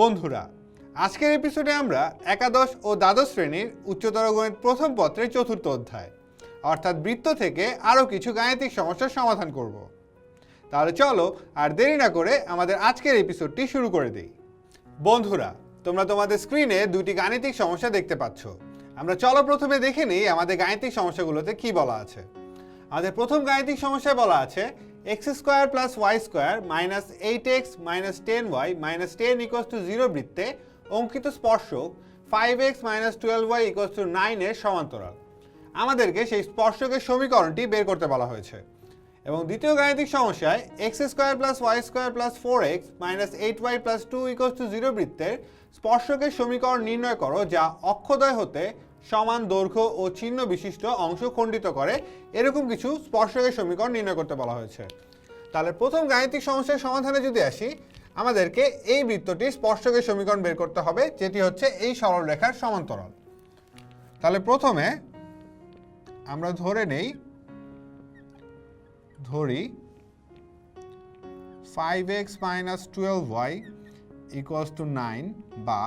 বন্ধুরা, আজকের এপিসোডে আমরা একাদশ ও দ্বাদশ শ্রেণির উচ্চতর গণিত প্রথম পত্রের চতুর্থ অধ্যায়, অর্থাৎ বৃত্ত থেকে আরও কিছু গাণিতিক সমস্যার সমাধান করব। তাহলে চলো আর দেরি না করে আমাদের আজকের এপিসোডটি শুরু করে দিই। বন্ধুরা, তোমরা তোমাদের স্ক্রিনে দুটি গাণিতিক সমস্যা দেখতে পাচ্ছ। আমরা চলো প্রথমে দেখে নিই আমাদের গাণিতিক সমস্যাগুলোতে কি বলা আছে। আমাদের প্রথম গাণিতিক সমস্যায় বলা আছে x square plus y square minus eight x minus ten y minus ten equals to zero বৃত্তে অঙ্কিত স্পর্শক five x minus twelve y equals to নাইনের সমান্তরাল। আমাদেরকে সেই স্পর্শকের সমীকরণটি বের করতে বলা হয়েছে। এবং দ্বিতীয় গাণিতিক সমস্যায় x square plus y square plus four x minus eight y plus two equals to zero বৃত্তের স্পর্শকের সমীকরণ নির্ণয় করো যা অক্ষদয় হতে সমান দৈর্ঘ্য ও চিহ্ন বিশিষ্ট অংশ খণ্ডিত করে, এরকম কিছু স্পর্শকের সমীকরণ নির্ণয় করতে বলা হয়েছে। তাহলে প্রথম গাণিতিক সমস্যার সমাধানে যদি আসি, আমাদেরকে এই বৃত্তটির স্পর্শকের সমীকরণ বের করতে হবে, যেটি হচ্ছে এই সরলরেখার সমান্তরাল। তাহলে প্রথমে আমরা ধরে নেই, ধরি five x minus twelve y equals to nine বা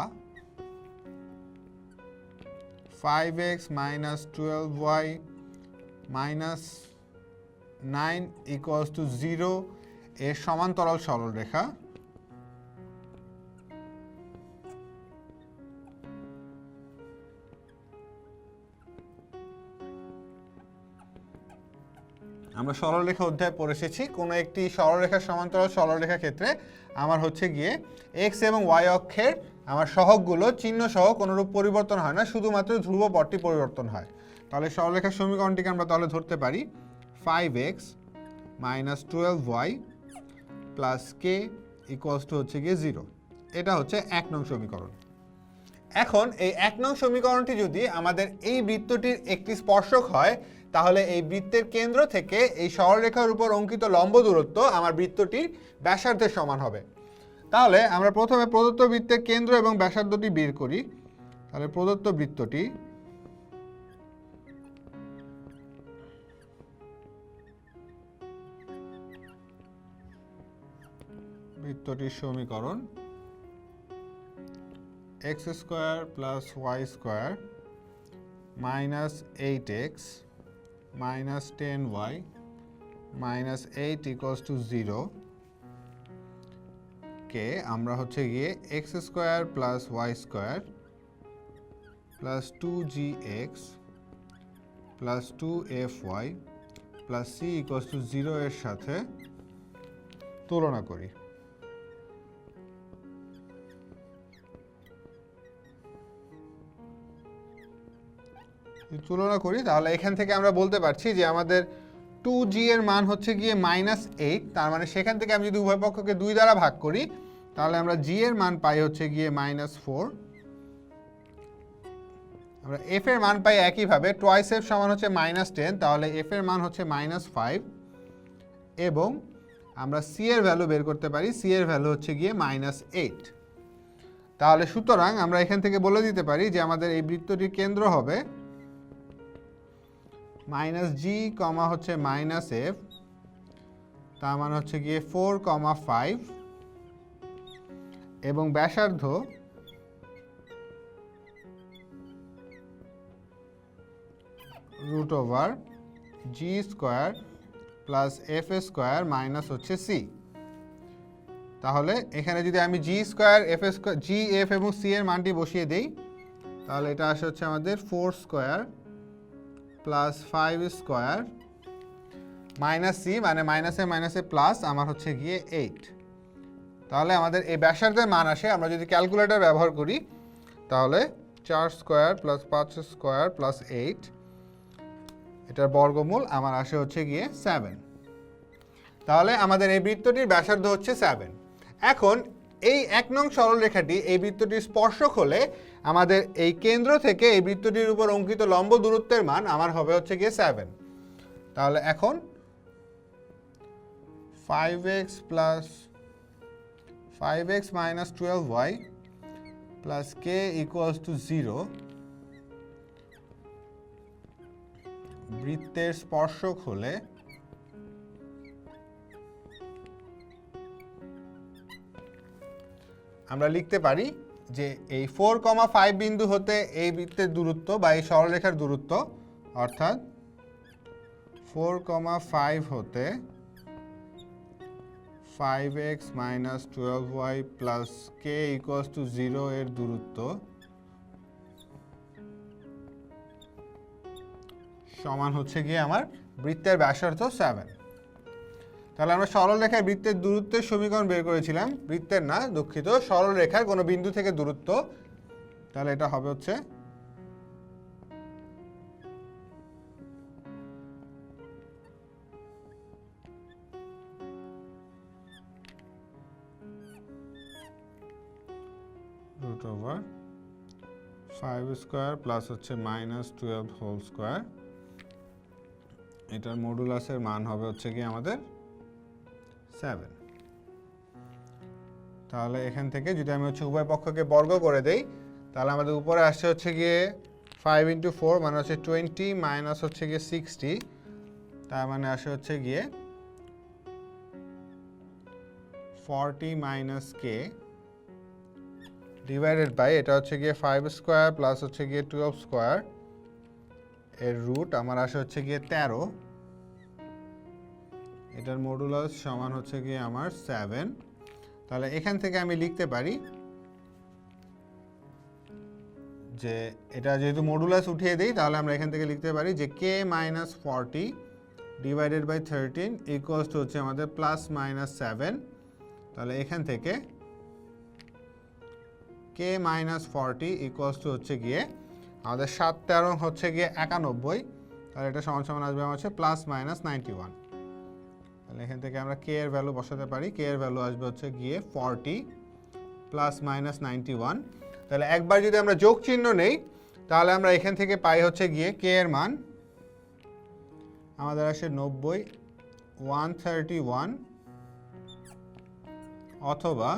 five x minus twelve y minus nine equals to zero এর সমান্তরাল সরলরেখা আমরা সরলরেখা অধ্যায় পড়ে এসেছি। কোনো একটি সরলরেখার সমান্তরাল সরলরেখা ক্ষেত্রে আমার হচ্ছে গিয়ে এক্স এবং ওয়াই অক্ষের আমার সহগগুলো চিহ্ন সহ কোনোরূপ পরিবর্তন হয় না, শুধুমাত্র ধ্রুব পটটি পরিবর্তন হয়। তাহলে সরলরেখার সমীকরণটিকে আমরা তাহলে ধরতে পারি five x minus twelve y plus k equals to হচ্ছে গিয়ে জিরো এটা হচ্ছে এক নং সমীকরণ। এখন এই এক নং সমীকরণটি যদি আমাদের এই বৃত্তটির একটি স্পর্শক হয়, তাহলে এই বৃত্তের কেন্দ্র থেকে এই সরলরেখার উপর অঙ্কিত লম্ব দূরত্ব আমার বৃত্তটির ব্যাসার্ধের সমান হবে। তাহলে আমরা প্রথমে প্রদত্ত বৃত্তের কেন্দ্র এবং ব্যাসার্ধটি বের করি। তাহলে প্রদত্ত বৃত্তটি বৃত্তটির সমীকরণ x square plus y square minus eight x minus ten y minus eight equals to zero. কে আমরা হচ্ছে গিয়ে x square plus y square plus two g x plus two f y plus c equals to zero এর সাথে তুলনা করি। তুলনা করি, তাহলে এখান থেকে আমরা বলতে পারছি যে আমাদের টু জি এর মান হচ্ছে গিয়ে মাইনাস এইট তার মানে সেখান থেকে আমি যদি উভয় পক্ষকে দুই দ্বারা ভাগ করি, তাহলে আমরা জি এর মান পাই হচ্ছে গিয়ে মাইনাস ফোর আমরা এফ এর মান পাই একইভাবে টোয়াইস এফ সমান হচ্ছে মাইনাস টেন তাহলে এফ এর মান হচ্ছে মাইনাস ফাইভ এবং আমরা সি এর ভ্যালু বের করতে পারি সি এর ভ্যালু হচ্ছে গিয়ে মাইনাস এইট তাহলে সুতরাং আমরা এখান থেকে বলে দিতে পারি যে আমাদের এই বৃত্তটির কেন্দ্র হবে মাইনাস জি কমা হচ্ছে মাইনাস এফ তার মানে হচ্ছে গিয়ে ফোর কমা ফাইভ এবং ব্যাসার্ধ root over g square plus f square minus হচ্ছে সি তাহলে এখানে যদি আমি g square f square g f এবং সি এর মানটি বসিয়ে দিই, তাহলে এটা আসে হচ্ছে আমাদের four square plus five square minus c মানে মাইনাসে মাইনাসে প্লাস আমার হচ্ছে গিয়ে এইট তাহলে আমাদের এই ব্যাসার্ধের মান আসে, আমরা যদি ক্যালকুলেটর ব্যবহার করি, তাহলে চার স্কোয়ার প্লাস পাঁচ স্কোয়ার প্লাস এইট এটার বর্গমূল আমার আসে হচ্ছে গিয়ে সেভেন তাহলে আমাদের এই বৃত্তটির ব্যাসার্ধ হচ্ছে সেভেন এখন এই এক নং সরলরেখাটি এই বৃত্তটির স্পর্শক হলে আমাদের এই কেন্দ্র থেকে এই বৃত্তটির উপর অঙ্কিত লম্ব দূরত্বের মান আমার হবে হচ্ছে গিয়ে সেভেন তাহলে এখন five x plus five x minus twelve y plus k equals to zero বৃত্তের স্পর্শক হলে আমরা লিখতে পারি যে এই ফোর কমা ফাইভ বিন্দু হতে এই বৃত্তের দূরত্ব বা এই সরলরেখার দূরত্ব, অর্থাৎ ফোর কমা ফাইভ হতে five x minus twelve y plus k equals to zero এর দূরত্ব সমান হচ্ছে গিয়ে আমার বৃত্তের ব্যাসার্ধ সেভেন। তাহলে আমরা সরল রেখায় বৃত্তের দূরত্বের সমীকরণ বের করেছিলাম। বৃত্তের না, দুঃখিত। সরল রেখার কোনো বিন্দু থেকে দূরত্ব। তাহলে এটা হবে হচ্ছে ওভার ফাইভ স্কোয়ার প্লাস হচ্ছে মাইনাস টুয়েলভ হোল স্কোয়ার এটার মডুলাসের মান হবে হচ্ছে কি আমাদের সেভেন তাহলে এখান থেকে যদি আমি হচ্ছে উভয় পক্ষকে বর্গ করে দেই, তাহলে আমাদের উপরে আসছে হচ্ছে গিয়ে ফাইভ ইন্টু ফোর মানে হচ্ছে টোয়েন্টি মাইনাস হচ্ছে গিয়ে সিক্সটি তার মানে আসে হচ্ছে গিয়ে forty minus k divided by এটা হচ্ছে গিয়ে ফাইভ স্কোয়ার প্লাস হচ্ছে গিয়ে টুয়েলভ স্কোয়ার এর রুট আমার আসে হচ্ছে গিয়ে তেরো। এটার মডুলাস সমান হচ্ছে গিয়ে আমার সেভেন তাহলে এখান থেকে আমি লিখতে পারি যে এটা যেহেতু মডুলাস উঠিয়ে দিই, তাহলে আমরা এখান থেকে লিখতে পারি যে k minus forty divided by thirteen equals to হচ্ছে আমাদের প্লাস মাইনাস সেভেন তাহলে এখান থেকে k minus forty equals to হচ্ছে গিয়ে আমাদের সাত তেরো হচ্ছে গিয়ে একানব্বই। তাহলে এটা সমান সমান আসবে আমার হচ্ছে প্লাস মাইনাস নাইনটি ওয়ান তাহলে এখান থেকে আমরা কে এর ভ্যালু বসাতে পারি। কে এর ভ্যালু আসবে হচ্ছে গিয়ে forty plus minus ninety one তাহলে একবার যদি আমরা যোগ চিহ্ন নেই, তাহলে আমরা এখান থেকে পাই হচ্ছে গিয়ে কে এর মান। আমাদের আসে নব্বই ওয়ান থার্টি ওয়ান অথবা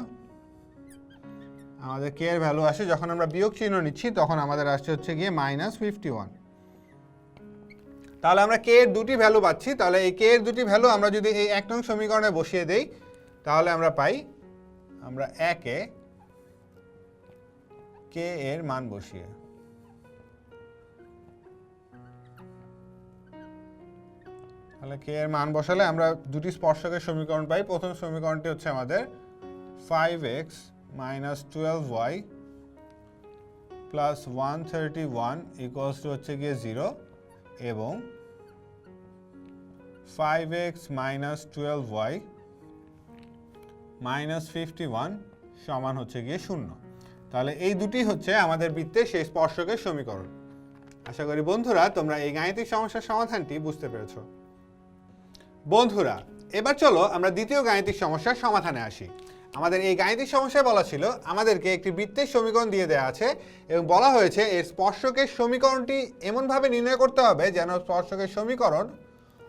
আমাদের কে এর ভ্যালু আসে, যখন আমরা বিয়োগ চিহ্ন নিচ্ছি, তখন আমাদের আসছে হচ্ছে গিয়ে মাইনাস ফিফটি ওয়ান তাহলে আমরা কে এর দুটি ভ্যালু পাচ্ছি। তাহলে এই কে এর দুটি ভ্যালু আমরা যদি এই এক নং সমীকরণে বসিয়ে দেই, তাহলে আমরা পাই, আমরা একে কে এর মান বসিয়ে। তাহলে কে এর মান বসালে আমরা দুটি স্পর্শকের সমীকরণ পাই। প্রথম সমীকরণটি হচ্ছে আমাদের five x minus twelve y plus one thirty one equals to হচ্ছে গিয়ে জিরো এবং five x minus twelve y minus fifty one সমান হচ্ছে গিয়ে শূন্য। তাহলে এই দুটি হচ্ছে আমাদের বৃত্তের সেই স্পর্শকের সমীকরণ। আশা করি বন্ধুরা তোমরা এই গাণিতিক সমস্যার সমাধানটি বুঝতে পেরেছ। বন্ধুরা, এবার চলো আমরা দ্বিতীয় গাণিতিক সমস্যার সমাধানে আসি। আমাদের এই গাণিতিক সমস্যায় বলা ছিল, আমাদেরকে একটি বৃত্তের সমীকরণ দিয়ে দেওয়া আছে এবং বলা হয়েছে এর স্পর্শকের সমীকরণটি এমনভাবে নির্ণয় করতে হবে যেন স্পর্শকের সমীকরণ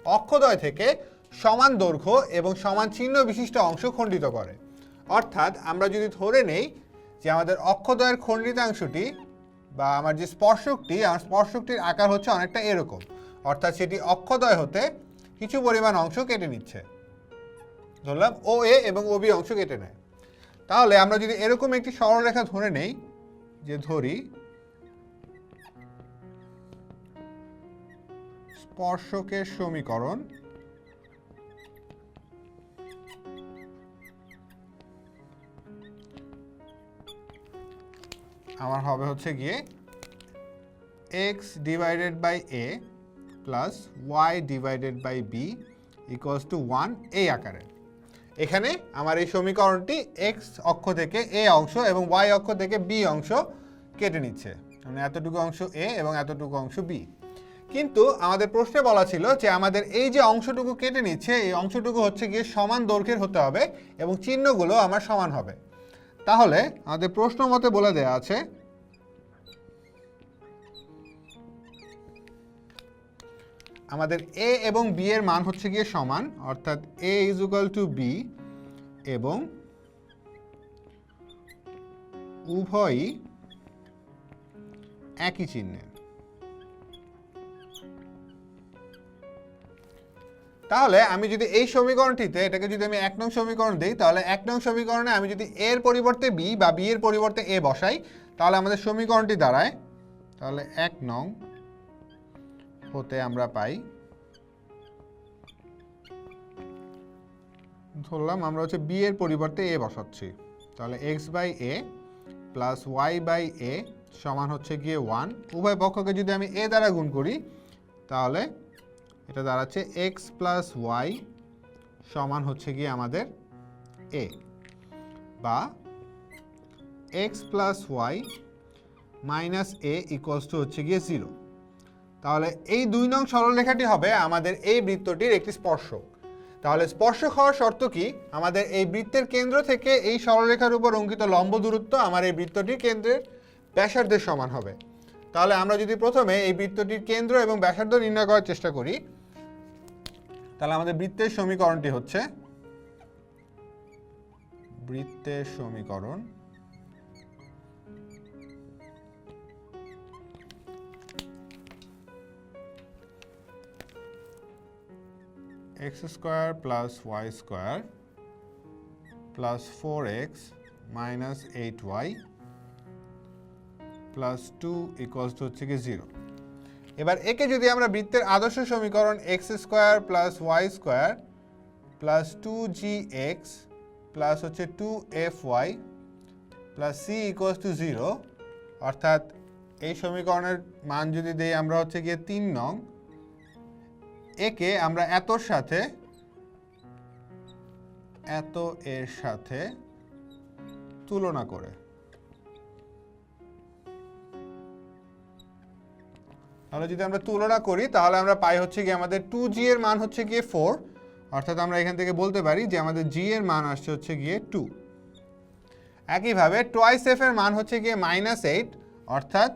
অক্ষদয় থেকে সমান দৈর্ঘ্য এবং সমান চিহ্ন বিশিষ্ট অংশ খণ্ডিত করে। অর্থাৎ আমরা যদি ধরে নেই যে আমাদের অক্ষদয়ের খণ্ডিতাংশটি বা আমার যে স্পর্শকটি, আমার স্পর্শকটির আকার হচ্ছে অনেকটা এরকম। অর্থাৎ সেটি অক্ষদয় হতে কিছু পরিমাণ অংশ কেটে নিচ্ছে। ধরলাম ও এ এবং ও বি অংশ কেটে নেয়। তাহলে আমরা যদি এরকম একটি সরলরেখা ধরে নেই, যে ধরি স্পর্শকের সমীকরণ। আমার হবে হচ্ছে গিয়ে x divided by a plus y divided by b equals to one এই আকারে। এখানে আমার এই সমীকরণটি এক্স অক্ষ থেকে এ অংশ এবং ওয়াই অক্ষ থেকে বি অংশ কেটে নিচ্ছে। মানে এতটুকু অংশ এ এবং এতটুকু অংশ বি কিন্তু আমাদের প্রশ্নে বলা ছিল যে আমাদের এই যে অংশটুকু কেটে নিচ্ছে, এই অংশটুকু হচ্ছে গিয়ে সমান দৈর্ঘ্যের হতে হবে এবং চিহ্নগুলো আমার সমান হবে। তাহলে আমাদের প্রশ্ন মতে বলে দেওয়া আছে, আমাদের এ এবং বি এর মান হচ্ছে গিয়ে সমান, অর্থাৎ a is equal to b এবং উভয়ই একই চিহ্নের। তাহলে আমি যদি এই সমীকরণটিতে, এটাকে যদি আমি এক নং সমীকরণ দিই, তাহলে এক নং সমীকরণে আমি যদি এর পরিবর্তে বি বা বি এর পরিবর্তে এ বসাই, তাহলে আমাদের সমীকরণটি দাঁড়ায়। তাহলে এক নং হতে আমরা পাই, ধরলাম আমরা হচ্ছে বি এর পরিবর্তে এ বসাচ্ছি। তাহলে x by a plus y by a সমান হচ্ছে গিয়ে ওয়ান উভয় পক্ষকে যদি আমি এ দ্বারা গুণ করি, তাহলে এটা দাঁড়াচ্ছে এক্স প্লাস ওয়াই সমান হচ্ছে গিয়ে আমাদের এ বা x plus y minus a equals to হচ্ছে গিয়ে জিরো তাহলে এই দুই নং সরলরেখাটি হবে আমাদের এই বৃত্তটির একটি স্পর্শক। তাহলে স্পর্শক হওয়ার শর্ত কি? আমাদের এই বৃত্তের কেন্দ্র থেকে এই সরলরেখার উপর অঙ্কিত লম্ব দূরত্ব আমার এই বৃত্তটির কেন্দ্রের ব্যাসার্ধের সমান হবে। তাহলে আমরা যদি প্রথমে এই বৃত্তটির কেন্দ্র এবং ব্যাসার্ধ নির্ণয় করার চেষ্টা করি তাহলে আমাদের বৃত্তের সমীকরণটি হচ্ছে বৃত্তের সমীকরণ x square plus y square plus four x minus eight y plus two equals to হচ্ছে কি জিরো। এবার একে যদি আমরা বৃত্তের আদর্শ সমীকরণ x square plus y square plus two g x plus হচ্ছে two f y plus c equals to zero, অর্থাৎ এই সমীকরণের মান যদি দেই আমরা হচ্ছে গিয়ে তিন নং। একে আমরা এতর সাথে, এত এর সাথে তুলনা করে। তাহলে যদি আমরা তুলনা করি, তাহলে আমরা পাই হচ্ছে কি আমাদের টু জি এর মান হচ্ছে গিয়ে ফোর অর্থাৎ আমরা এখান থেকে বলতে পারি যে আমাদের জি এর মান আসছে হচ্ছে গিয়ে টু একইভাবে টোয়াইস এফ এর মান হচ্ছে গিয়ে মাইনাস এইট অর্থাৎ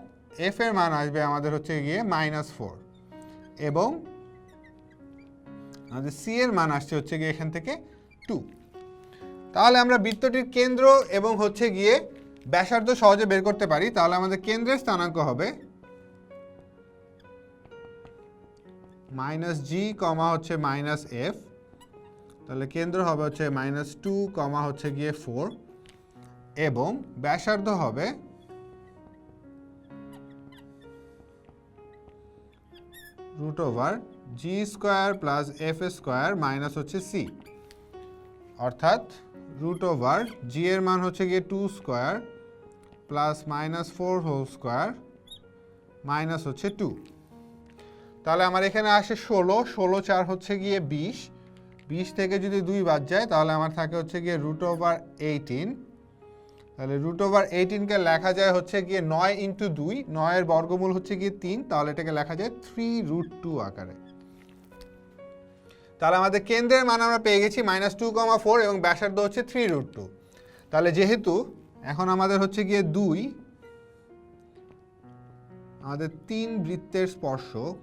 এফ এর মান আসবে আমাদের হচ্ছে গিয়ে মাইনাস ফোর এবং আমাদের সি এর মান আসছে হচ্ছে গিয়ে এখান থেকে টু তাহলে আমরা বৃত্তটির কেন্দ্র এবং হচ্ছে গিয়ে ব্যাসার্ধ সহজে বের করতে পারি। তাহলে আমাদের কেন্দ্রের স্থানাঙ্ক হবে মাইনাস জি কমা হচ্ছে মাইনাস এফ। তাহলে কেন্দ্র হবে হচ্ছে মাইনাস টু কমা হচ্ছে গিয়ে ফোর। এবং ব্যাসার্ধ হবে root over g square plus f square minus হচ্ছে সি। অর্থাৎ রুট ওভার জি এর মান হচ্ছে গিয়ে two square plus minus four whole square minus হচ্ছে টু। তাহলে আমার এখানে আসে ষোলো ষোলো চার হচ্ছে গিয়ে বিশ। বিশ থেকে যদি দুই বাদ যায়, তাহলে আমার থাকে হচ্ছে গিয়ে রুট ওভার এইটিন তাহলে রুট ওভার এইটিনকে লেখা যায় হচ্ছে গিয়ে নয় ইন্টু দুই, নয়ের বর্গমূল হচ্ছে গিয়ে তিন, তাহলে এটাকে লেখা যায় থ্রি রুট টু আকারে। তাহলে আমাদের কেন্দ্রের মান আমরা পেয়ে গেছি মাইনাস টু কমা ফোর এবং ব্যাসার্ধ হচ্ছে থ্রি রুট টু তাহলে যেহেতু এখন আমাদের হচ্ছে গিয়ে দুই, আমাদের তিন বৃত্তের স্পর্শক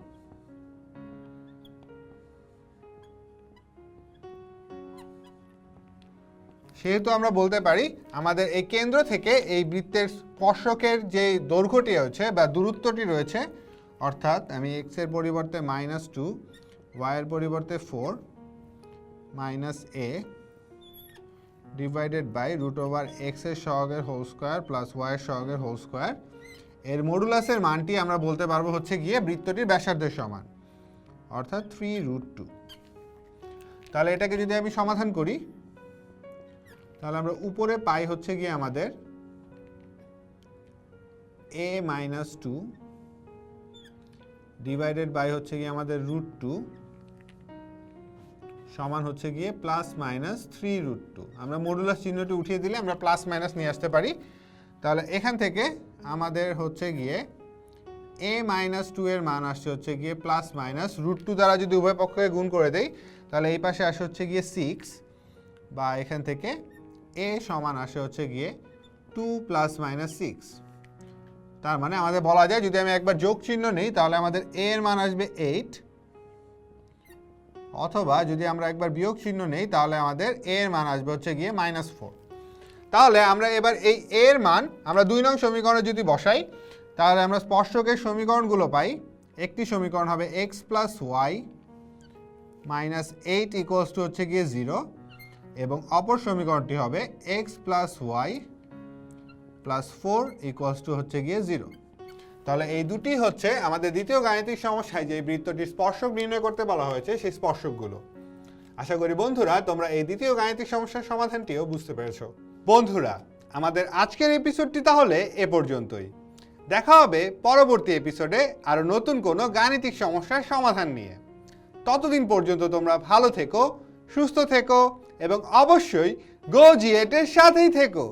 সেহেতু আমরা বলতে পারি, আমাদের এই কেন্দ্র থেকে এই বৃত্তের স্পর্শকের যে দৈর্ঘ্যটি রয়েছে বা দূরত্বটি রয়েছে, অর্থাৎ আমি এক্সের পরিবর্তে মাইনাস টু ওয়াইয়ের পরিবর্তে four minus a divided by root over এক্সের সহগের হোল স্কোয়ার প্লাস ওয়াইয়ের সহগের হোল স্কোয়ার এর মডুলাসের মানটি আমরা বলতে পারব হচ্ছে গিয়ে বৃত্তটির ব্যাসার্ধের সমান, অর্থাৎ থ্রি রুট টু তাহলে এটাকে যদি আমি সমাধান করি তাহলে আমরা উপরে পাই হচ্ছে গিয়ে আমাদের a minus two divided by হচ্ছে গিয়ে আমাদের রুট টু সমান হচ্ছে গিয়ে plus minus three root two আমরা মডুলাস চিহ্নটি উঠিয়ে দিলে আমরা প্লাস মাইনাস নিয়ে আসতে পারি। তাহলে এখান থেকে আমাদের হচ্ছে গিয়ে এ মাইনাস টু এর মান আসছে হচ্ছে গিয়ে প্লাস মাইনাস রুট টু দ্বারা যদি উভয় পক্ষকে গুণ করে দেই, তাহলে এই পাশে আসে হচ্ছে গিয়ে সিক্স বা এখান থেকে এ সমান আসে হচ্ছে গিয়ে টু প্লাস মাইনাস সিক্স তার মানে আমাদের বলা যায়, যদি আমি একবার যোগ চিহ্ন নেই, তাহলে আমাদের এ এর মান আসবে এইট অথবা যদি আমরা একবার বিয়োগ চিহ্ন নেই, তাহলে আমাদের এ এর মান আসবে হচ্ছে গিয়ে মাইনাস ফোর তাহলে আমরা এবার এই এর মান, আমরা দুই নং সমীকরণে যদি বসাই, তাহলে আমরা স্পর্শকের সমীকরণগুলো পাই। একটি সমীকরণ হবে x plus y minus eight equals to হচ্ছে গিয়ে জিরো এবং অপর সমীকরণটি হবে x plus y plus four equals to হচ্ছে গিয়ে জিরো তাহলে এই দুটি হচ্ছে আমাদের দ্বিতীয় গাণিতিক সমস্যায় যে বৃত্তটির স্পর্শক নির্ণয় করতে বলা হয়েছে, সেই স্পর্শকগুলো। আশা করি বন্ধুরা, তোমরা এই দ্বিতীয় গাণিতিক সমস্যার সমাধানটিও বুঝতে পেরেছ। বন্ধুরা, আমাদের আজকের এপিসোডটি তাহলে এ পর্যন্তই। দেখা হবে পরবর্তী এপিসোডে আরও নতুন কোনো গাণিতিক সমস্যার সমাধান নিয়ে। ততদিন পর্যন্ত তোমরা ভালো থেকো সুস্থ থেকো এবং অবশ্যই গো জিয়েটের সাথেই থেকো।